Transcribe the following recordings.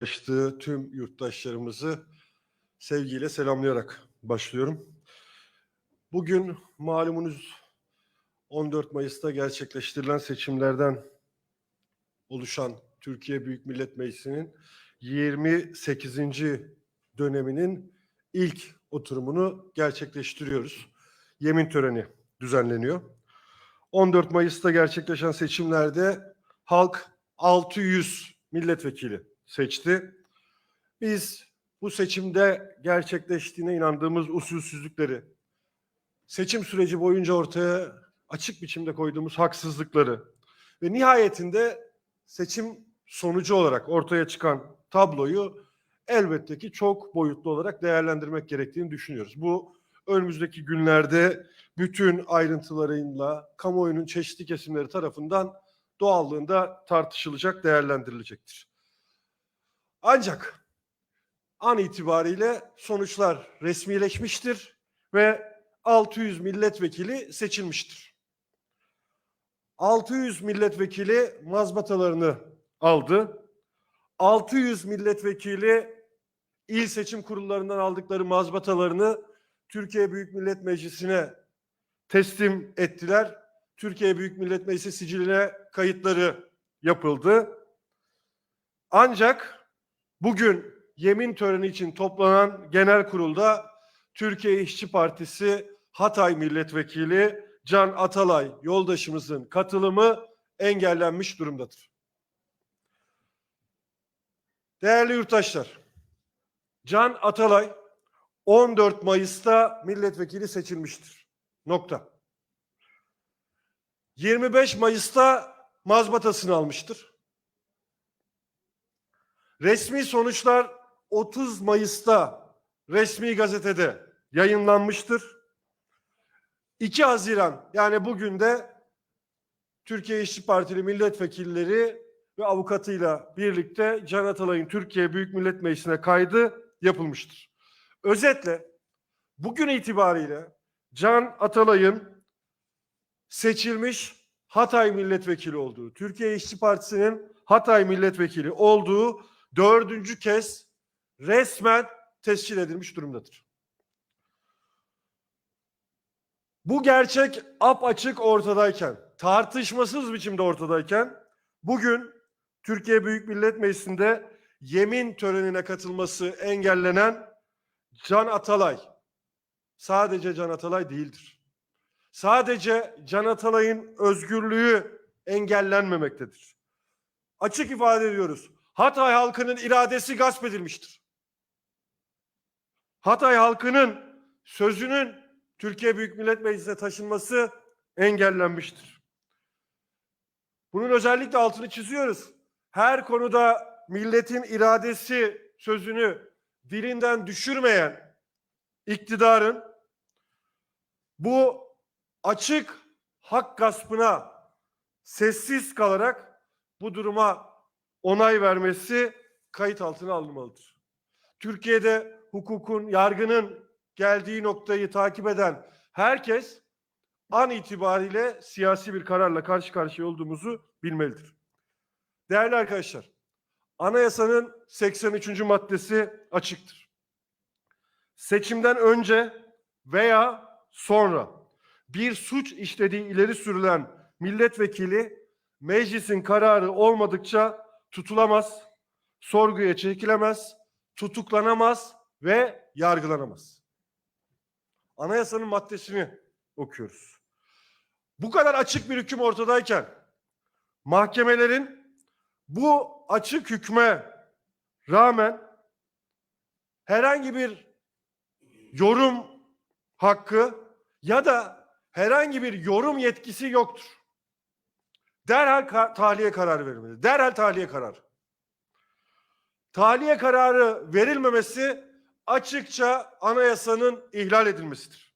Çalıştığı tüm yurttaşlarımızı sevgiyle selamlayarak başlıyorum. Bugün malumunuz 14 Mayıs'ta gerçekleştirilen seçimlerden oluşan Türkiye Büyük Millet Meclisi'nin 28. döneminin ilk oturumunu gerçekleştiriyoruz. Yemin töreni düzenleniyor. 14 Mayıs'ta gerçekleşen seçimlerde halk 600 milletvekili seçti. Biz bu seçimde gerçekleştiğine inandığımız usulsüzlükleri, seçim süreci boyunca ortaya açık biçimde koyduğumuz haksızlıkları ve nihayetinde seçim sonucu olarak ortaya çıkan tabloyu elbette ki çok boyutlu olarak değerlendirmek gerektiğini düşünüyoruz. Bu önümüzdeki günlerde bütün ayrıntılarıyla kamuoyunun çeşitli kesimleri tarafından doğallığında tartışılacak, değerlendirilecektir. Ancak an itibariyle sonuçlar resmileşmiştir ve 600 milletvekili seçilmiştir. 600 milletvekili mazbatalarını aldı. 600 milletvekili il seçim kurullarından aldıkları mazbatalarını Türkiye Büyük Millet Meclisi'ne teslim ettiler. Türkiye Büyük Millet Meclisi siciline kayıtları yapıldı. Ancak bugün yemin töreni için toplanan genel kurulda Türkiye İşçi Partisi Hatay Milletvekili Can Atalay yoldaşımızın katılımı engellenmiş durumdadır. Değerli yurttaşlar, Can Atalay 14 Mayıs'ta milletvekili seçilmiştir. Nokta. 25 Mayıs'ta mazbatasını almıştır. Resmi sonuçlar 30 Mayıs'ta resmi gazetede yayınlanmıştır. 2 Haziran yani bugün de Türkiye İşçi Partili milletvekilleri ve avukatıyla birlikte Can Atalay'ın Türkiye Büyük Millet Meclisi'ne kaydı yapılmıştır. Özetle bugün itibariyle Can Atalay'ın seçilmiş Hatay milletvekili olduğu, Türkiye İşçi Partisi'nin Hatay milletvekili olduğu dördüncü kez resmen tescil edilmiş durumdadır. Bu gerçek apaçık ortadayken, tartışmasız biçimde ortadayken bugün Türkiye Büyük Millet Meclisi'nde yemin törenine katılması engellenen Can Atalay sadece Can Atalay değildir. Sadece Can Atalay'ın özgürlüğü engellenmemektedir. Açık ifade ediyoruz. Hatay halkının iradesi gasp edilmiştir. Hatay halkının sözünün Türkiye Büyük Millet Meclisi'ne taşınması engellenmiştir. Bunun özellikle altını çiziyoruz. Her konuda milletin iradesi sözünü dilinden düşürmeyen iktidarın bu açık hak gaspına sessiz kalarak bu duruma onay vermesi kayıt altına alınmalıdır. Türkiye'de hukukun, yargının geldiği noktayı takip eden herkes an itibariyle siyasi bir kararla karşı karşıya olduğumuzu bilmelidir. Değerli arkadaşlar, anayasanın 83. maddesi açıktır. Seçimden önce veya sonra bir suç işlediği ileri sürülen milletvekili meclisin kararı olmadıkça tutulamaz, sorguya çekilemez, tutuklanamaz ve yargılanamaz. Anayasanın maddesini okuyoruz. Bu kadar açık bir hüküm ortadayken mahkemelerin bu açık hükme rağmen herhangi bir yorum hakkı ya da herhangi bir yorum yetkisi yoktur. Derhal ka- tahliye kararı verilmeli. Derhal tahliye kararı. Tahliye kararı verilmemesi açıkça anayasanın ihlal edilmesidir.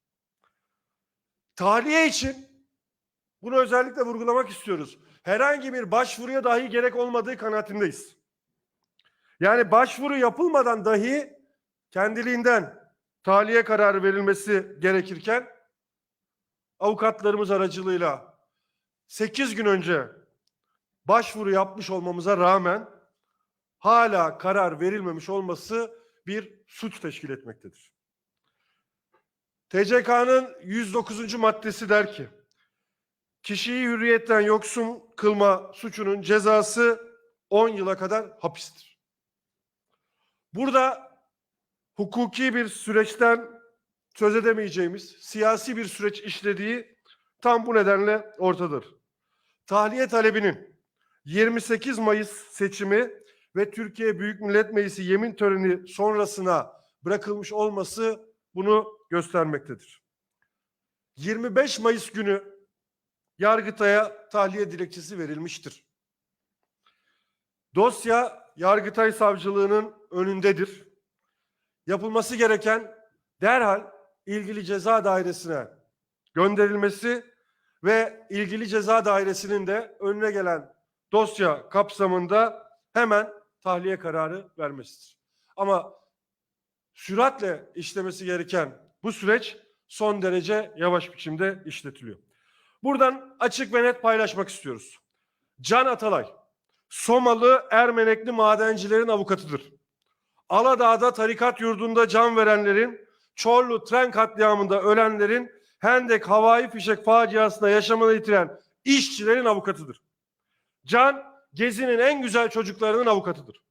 Tahliye için bunu özellikle vurgulamak istiyoruz. Herhangi bir başvuruya dahi gerek olmadığı kanaatindeyiz. Yani başvuru yapılmadan dahi kendiliğinden tahliye kararı verilmesi gerekirken avukatlarımız aracılığıyla 8 gün önce başvuru yapmış olmamıza rağmen hala karar verilmemiş olması bir suç teşkil etmektedir. TCK'nın 109. maddesi der ki, kişiyi hürriyetten yoksun kılma suçunun cezası 10 yıla kadar hapistir. Burada hukuki bir süreçten söz edemeyeceğimiz siyasi bir süreç işlediği tam bu nedenle ortadır. Tahliye talebinin 28 Mayıs seçimi ve Türkiye Büyük Millet Meclisi yemin töreni sonrasına bırakılmış olması bunu göstermektedir. 25 Mayıs günü Yargıtay'a tahliye dilekçesi verilmiştir. Dosya Yargıtay Savcılığı'nın önündedir. Yapılması gereken derhal ilgili ceza dairesine gönderilmesi ve ilgili ceza dairesinin de önüne gelen dosya kapsamında hemen tahliye kararı vermesidir. Ama süratle işlemesi gereken bu süreç son derece yavaş biçimde işletiliyor. Buradan açık ve net paylaşmak istiyoruz. Can Atalay, Somalı Ermenekli madencilerin avukatıdır. Aladağ'da tarikat yurdunda can verenlerin, Çorlu tren katliamında ölenlerin, Hendek havai fişek faciasında yaşamını yitiren işçilerin avukatıdır. Can, Gezi'nin en güzel çocuklarının avukatıdır.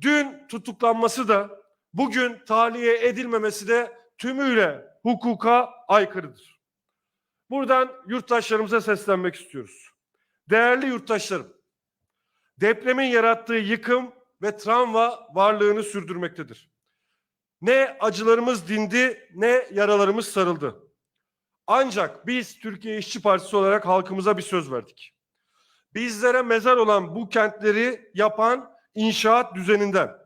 Dün tutuklanması da, bugün tahliye edilmemesi de tümüyle hukuka aykırıdır. Buradan yurttaşlarımıza seslenmek istiyoruz. Değerli yurttaşlarım, depremin yarattığı yıkım ve travma varlığını sürdürmektedir. Ne acılarımız dindi ne yaralarımız sarıldı. Ancak biz Türkiye İşçi Partisi olarak halkımıza bir söz verdik. Bizlere mezar olan bu kentleri yapan inşaat düzeninden,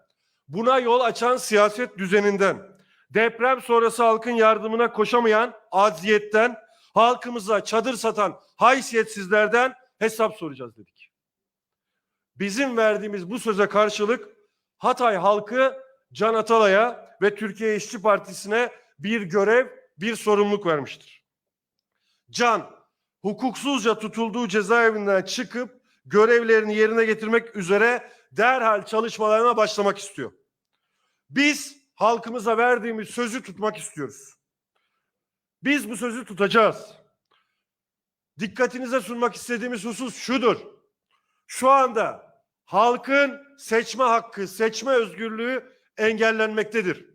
buna yol açan siyaset düzeninden, deprem sonrası halkın yardımına koşamayan aziyetten, halkımıza çadır satan haysiyetsizlerden hesap soracağız dedik. Bizim verdiğimiz bu söze karşılık Hatay halkı Can Atalay'a ve Türkiye İşçi Partisi'ne bir görev, bir sorumluluk vermiştir. Can, hukuksuzca tutulduğu cezaevinden çıkıp görevlerini yerine getirmek üzere derhal çalışmalarına başlamak istiyor. Biz halkımıza verdiğimiz sözü tutmak istiyoruz. Biz bu sözü tutacağız. Dikkatinize sunmak istediğimiz husus şudur. Şu anda halkın seçme hakkı, seçme özgürlüğü engellenmektedir.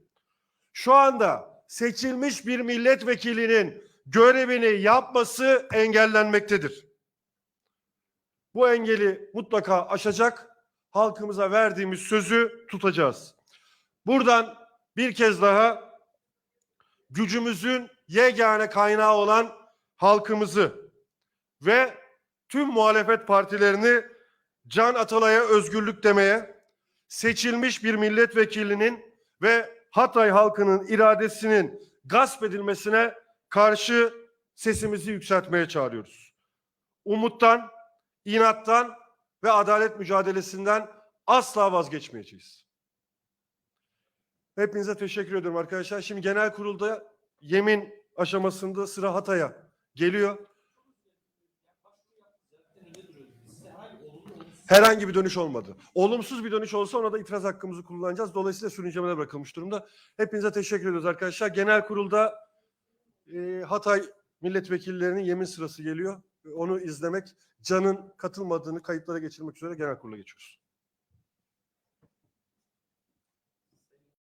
Şu anda seçilmiş bir milletvekilinin görevini yapması engellenmektedir. Bu engeli mutlaka aşacak, halkımıza verdiğimiz sözü tutacağız. Buradan bir kez daha gücümüzün yegane kaynağı olan halkımızı ve tüm muhalefet partilerini Can Atalay'a özgürlük demeye, seçilmiş bir milletvekilinin ve Hatay halkının iradesinin gasp edilmesine karşı sesimizi yükseltmeye çağırıyoruz. Umuttan, inattan ve adalet mücadelesinden asla vazgeçmeyeceğiz. Hepinize teşekkür ediyorum arkadaşlar. Şimdi genel kurulda yemin aşamasında sıra Hatay'a geliyor. Herhangi bir dönüş olmadı. Olumsuz bir dönüş olsa ona da itiraz hakkımızı kullanacağız. Dolayısıyla sürüncemede bırakılmış durumda. Hepinize teşekkür ediyoruz arkadaşlar. Genel kurulda e, Hatay milletvekillerinin yemin sırası geliyor. Onu izlemek, Can'ın katılmadığını kayıtlara geçirmek üzere genel kurula geçiyoruz.